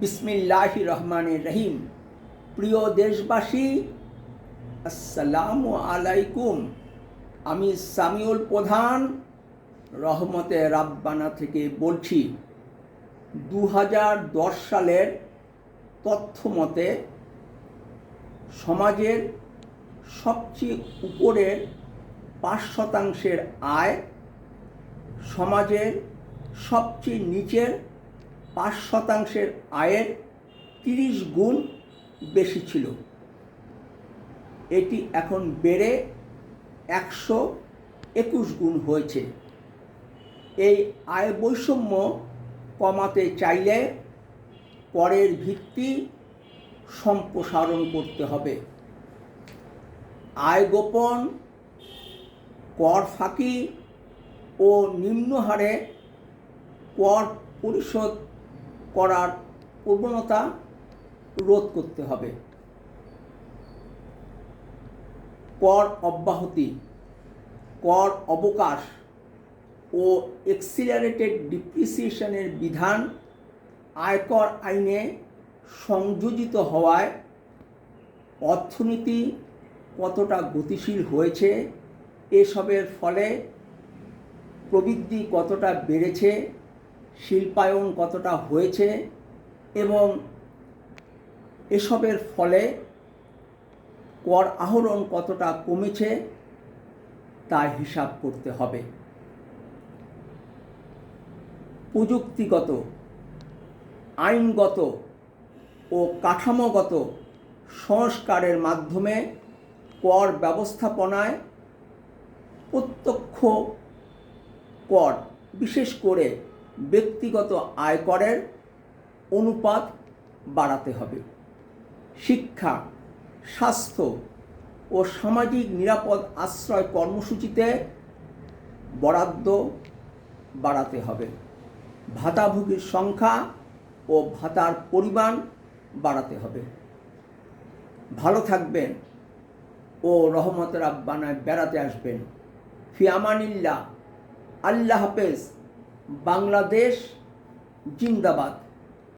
বিসমিল্লাহ রহমান রহিম। প্রিয় দেশবাসী, আসসালামু আলাইকুম। আমি সামিউল প্রধান, রহমতে রাব্বানা থেকে বলছি দু সালের তথ্য মতে সমাজের সবচেয়ে উপরের পাঁচ শতাংশের আয় সমাজের সবচেয়ে নিচের পাঁচ শতাংশের আয়ের তিরিশ গুণ বেশি ছিল। এটি এখন বেড়ে একশো একুশ গুণ হয়েছে। এই আয় বৈষম্য কমাতে চাইলে করের ভিত্তি সম্প্রসারণ করতে হবে। আয় গোপন, কর ফাঁকি ও নিম্ন হারে কর পরিশোধ করার প্রবণতা রোধ করতে হবে। কর অব্যাহতি, কর অবকাশ ও এক্সিলারেটেড ডিপ্রিসিয়েশনের বিধান আয়কর আইনে সংযোজিত হওয়ায় অর্থনীতি কতটা গতিশীল হয়েছে, এসবের ফলে প্রবৃদ্ধি কতটা বেড়েছে শিল্পায়ন কতটা হয়েছে এবং এসবের ফলে কর আহরণ কতটা কমেছে তা হিসাব করতে হবে। প্রযুক্তিগত, আইনগত ও কাঠামোগত সংস্কারের মাধ্যমে কর ব্যবস্থাপনায় প্রত্যক্ষ কর, বিশেষ করে ব্যক্তিগত আয়করের অনুপাত বাড়াতে হবে। শিক্ষা, স্বাস্থ্য ও সামাজিক নিরাপদ আশ্রয় কর্মসূচিতে বরাদ্দ বাড়াতে হবে। ভাতাভোগীর সংখ্যা ও ভাতার পরিমাণ বাড়াতে হবে। ভালো থাকবেন ও রহমতের আব্বানায় বেড়াতে আসবেন। ফিয়ামানিল্লাহ আল্লাহ হাফেজ। বাংলাদেশ জিন্দাবাদ।